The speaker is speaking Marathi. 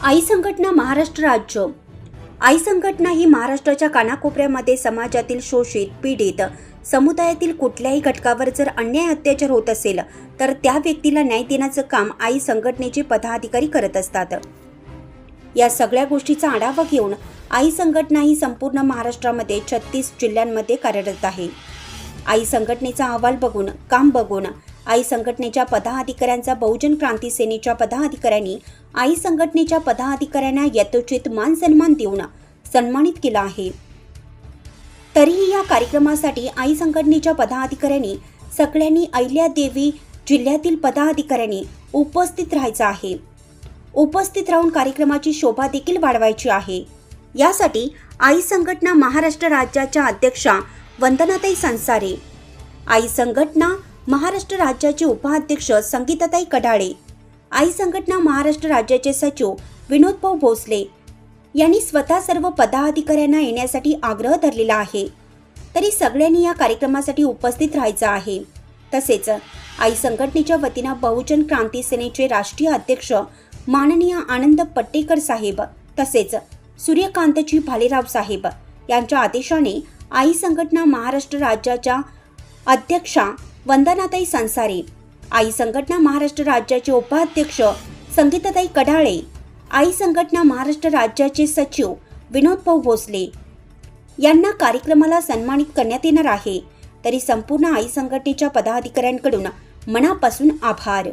आई संघटना महाराष्ट्र राज्य. आई संघटना ही महाराष्ट्राच्या कानाकोपऱ्यामध्ये समाजातील शोषित पीडित समुदायातील कुठल्याही घटकावर जर अन्याय अत्याचार होत असेल तर त्या व्यक्तीला न्याय देण्याचं काम आई संघटनेचे पदाधिकारी करत असतात. या सगळ्या गोष्टीचा आढावा घेऊन आई संघटना ही संपूर्ण महाराष्ट्रामध्ये छत्तीस जिल्ह्यांमध्ये कार्यरत आहे. आई संघटनेचा अहवाल बघून काम बघून आई संघटनेच्या पदाधिकाऱ्यांचा बहुजन क्रांती सेनेच्या पदाधिकाऱ्यांनी आई संघटनेच्या पदाधिकाऱ्यांना यथोचित मान सन्मान देऊन सन्मानित केला आहे. तरीही या कार्यक्रमासाठी आई संघटनेच्या पदाधिकाऱ्यांनी सगळ्यांनी अहिल्यादेवी जिल्ह्यातील पदाधिकाऱ्यांनी उपस्थित राहायचं आहे. उपस्थित राहून कार्यक्रमाची शोभा देखील वाढवायची आहे. यासाठी आई संघटना महाराष्ट्र राज्याच्या अध्यक्षा वंदनाताई संसारे आई संघटना महाराष्ट्र राज्याचे उपाध्यक्ष संगीताताई कडाळे. आई संघटना महाराष्ट्र राज्याचे सचिव विनोदभाऊ भोसले यांनी स्वतः सर्व पदाधिकाऱ्यांना येण्यासाठी आग्रह धरलेला आहे. तरी सगळ्यांनी या कार्यक्रमासाठी उपस्थित राहायचं आहे. तसेच आई संघटनेच्या वतीनं बहुजन क्रांती सेनेचे राष्ट्रीय अध्यक्ष माननीय आनंद पट्टेकर साहेब तसेच सूर्यकांतजी भालेराव साहेब यांच्या आदेशाने आई संघटना महाराष्ट्र राज्याच्या अध्यक्षा वंदनाताई संसारे. आई संघटना महाराष्ट्र राज्याचे उपाध्यक्ष संगीताताई कढाळे आई संघटना महाराष्ट्र राज्याचे सचिव विनोद भाऊ भोसले. यांना कार्यक्रमाला सन्मानित करण्यात येणार आहे. तरी संपूर्ण आई संघटनेच्या पदाधिकाऱ्यांकडून मनापासून आभार.